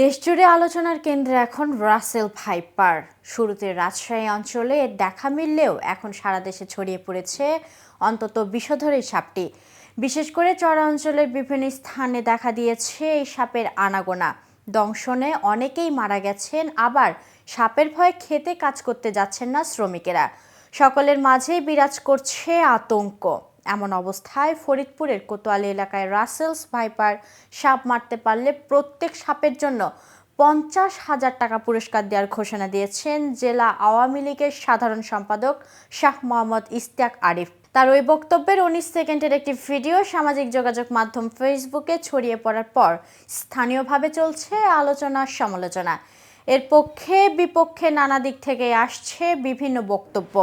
দেশজুড়ে আলোচনার কেন্দ্রে এখন রাসেল ভাইপার। শুরুতে রাজশাহী অঞ্চলে এর দেখা মিললেও এখন সারা দেশে ছড়িয়ে পড়েছে অন্তত বিষধর এই সাপটি। বিশেষ করে চড়া অঞ্চলের বিভিন্ন স্থানে দেখা দিয়েছে এই সাপের আনাগোনা। দংশনে অনেকেই মারা গেছেন, আবার সাপের ভয়ে খেতে কাজ করতে যাচ্ছেন না শ্রমিকেরা। সকলের মাঝেই বিরাজ করছে আতঙ্ক। এমন অবস্থায় ফরিদপুরের কোতোয়ালি এলাকায় রাসেলস ভাইপার সাপ মারতে পারলে প্রত্যেক সাপের জন্য পঞ্চাশ হাজার টাকা পুরস্কার দেওয়ার ঘোষণা দিয়েছেন জেলা আওয়ামী লীগের সাধারণ সম্পাদক শাহ মোহাম্মদ ইস্তিয়াক আরিফ। তার ওই বক্তব্যের উনিশ সেকেন্ডের একটি ভিডিও সামাজিক যোগাযোগ মাধ্যম ফেসবুকে ছড়িয়ে পড়ার পর স্থানীয়ভাবে চলছে আলোচনা সমালোচনা এর পক্ষে বিপক্ষে নানা দিক থেকে আসছে বিভিন্ন বক্তব্য।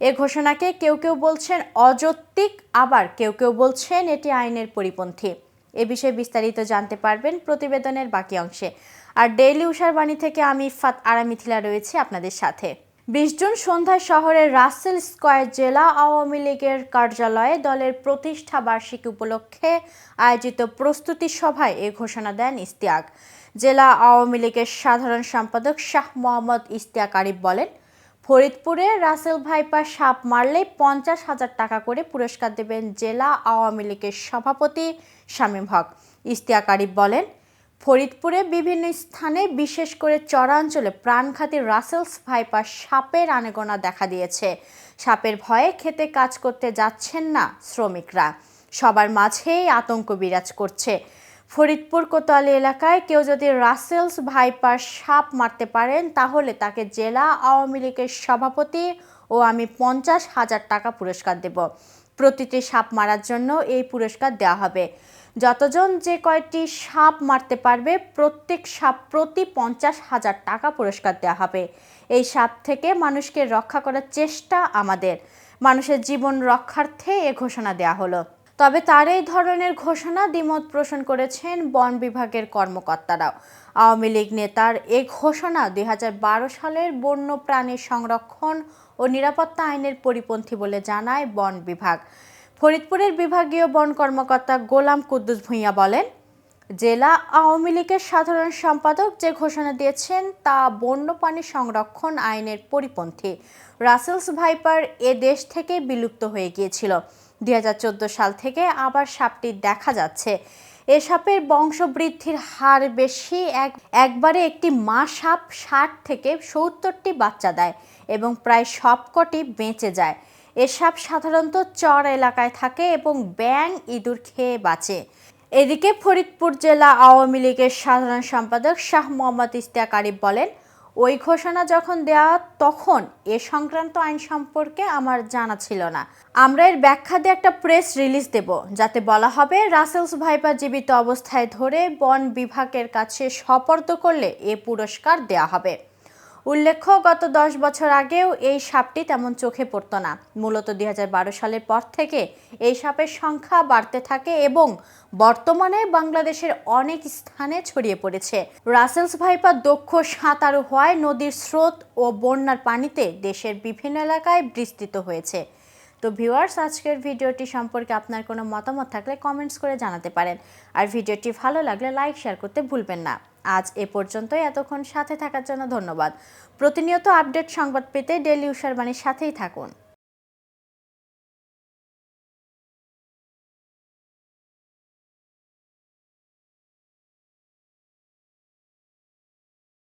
এ ঘোষণাকে কেউ কেউ বলছেন অযৌক্তিক, আবার কেউ কেউ বলছেন এটি আইনের পরিপন্থী। এ বিষয়ে বিস্তারিত জানতে পারবেন প্রতিবেদনের বাকি অংশে। আর ডেইলি উষার বাণী থেকে আমি ফাত আরামিথিলা রয়েছে আপনাদের সাথে। বিশ জুন সন্ধ্যায় শহরের রাসেল স্কয়ার জেলা আওয়ামী লীগের কার্যালয়ে দলের প্রতিষ্ঠা বার্ষিকী উপলক্ষে আয়োজিত প্রস্তুতি সভায় এ ঘোষণা দেন ইস্তিয়াক জেলা আওয়ামী লীগের সাধারণ সম্পাদক শাহ মোহাম্মদ ইস্তিয়াক আরিফ বলেন, ফরিদপুরে রাসেল ভাইপা সাপ মারলে পঞ্চাশ হাজার টাকা করে পুরস্কার দেবেন জেলা আওয়ামী লীগের সভাপতি শামীম হক। ইস্তিয়াক আরিফ বলেন, ফরিদপুরে বিভিন্ন স্থানে বিশেষ করে চরাঞ্চলে প্রাণঘাতী রাসেলস ভাইপার সাপের আনেগোনা দেখা দিয়েছে। সাপের ভয়ে খেতে কাজ করতে যাচ্ছেন না শ্রমিকরা। সবার মাঝেই আতঙ্ক বিরাজ করছে। ফরিদপুর কোতোয়ালি এলাকায় কেউ যদি রাসেলস ভাইপার সাপ মারতে পারেন, তাহলে তাকে জেলা আওয়ামী লীগের সভাপতি ও আমি পঞ্চাশ হাজার টাকা পুরস্কার দেব। প্রতিটি সাপ মারার জন্য এই পুরস্কার দেওয়া হবে। যতজন যে কয়টি সাপ মারতে পারবে, প্রত্যেক সাপ প্রতি পঞ্চাশ হাজার টাকা পুরস্কার দেওয়া হবে। এই সাপ থেকে মানুষকে রক্ষা করার চেষ্টা আমাদের। মানুষের জীবন রক্ষার্থে এ ঘোষণা দেওয়া হলো। তবে তার এই ধরনের ঘোষণা দ্বিমত পোষণ করেছেন বন বিভাগের কর্মকর্তারাও। আওয়ামী লীগ নেতার এ ঘোষণা দুই হাজার বারো সালের বন্য প্রাণী সংরক্ষণ ও নিরাপত্তা আইনের পরিপন্থী বলে জানায় বন বিভাগ। ফরিদপুরের বিভাগীয় বন কর্মকর্তা গোলাম কুদ্দুস ভূঁইয়া বলেন, জেলা আওয়ামী লীগের সাধারণ সম্পাদক যে ঘোষণা দিয়েছেন তা বন্যপ্রাণী সংরক্ষণ আইনের পরিপন্থী। রাসেলস ভাইপার এ দেশ থেকে বিলুপ্ত হয়ে গিয়েছিল। দুই হাজার চোদ্দ সাল থেকে আবার সাপটি দেখা যাচ্ছে। এ সাপের বংশবৃদ্ধির হার বেশি এক, একবারে একটি মা সাপ ষাট থেকে সত্তরটি বাচ্চা দেয় এবং প্রায় সবকটি বেঁচে যায়। এ সাপ সাধারণত চর এলাকায় থাকে এবং ব্যাং ইঁদুর খেয়ে বাঁচে। এদিকে ফরিদপুর জেলা আওয়ামী লীগের সাধারণ সম্পাদক শাহ মোহাম্মদ ইস্তিয়াক আরিফ বলেন ওই ঘোষণা যখন দেয়া, তখন এ সংক্রান্ত আইন সম্পর্কে আমার জানা ছিল না। আমরা এর ব্যাখ্যা দিয়ে একটা প্রেস রিলিজ দেব, যাতে বলা হবে রাসেলস ভাইপার জীবিত অবস্থায় ধরে বন বিভাগের কাছে সপর্দ করলে এ পুরস্কার দেয়া হবে। উল্লেখ্য, গত দশ বছর আগেও এই সাপটি তেমন চোখে পড়ত না। মূলত দুই হাজার বারো সালের পর থেকে এই সাপের সংখ্যা বাড়তে থাকে এবং বর্তমানে বাংলাদেশের অনেক স্থানে ছড়িয়ে পড়েছে। রাসেলস ভাইপার দক্ষ সাঁতারু হওয়ায় নদীর স্রোত ও বন্যার পানিতে দেশের বিভিন্ন এলাকায় বিস্তৃত হয়েছে। তো ভিউয়ার্স, আজকের ভিডিওটি সম্পর্কে আপনার কোনো মতামত থাকলে কমেন্টস করে জানাতে পারেন। আর ভিডিওটি ভালো লাগলে লাইক শেয়ার করতে ভুলবেন না। আজ এ পর্যন্তই। এতক্ষণ সাথে থাকার জন্য ধন্যবাদ। প্রতিনিয়ত আপডেট সংবাদ পেতে ডেলি উষার বাণীর সাথেই থাকুন।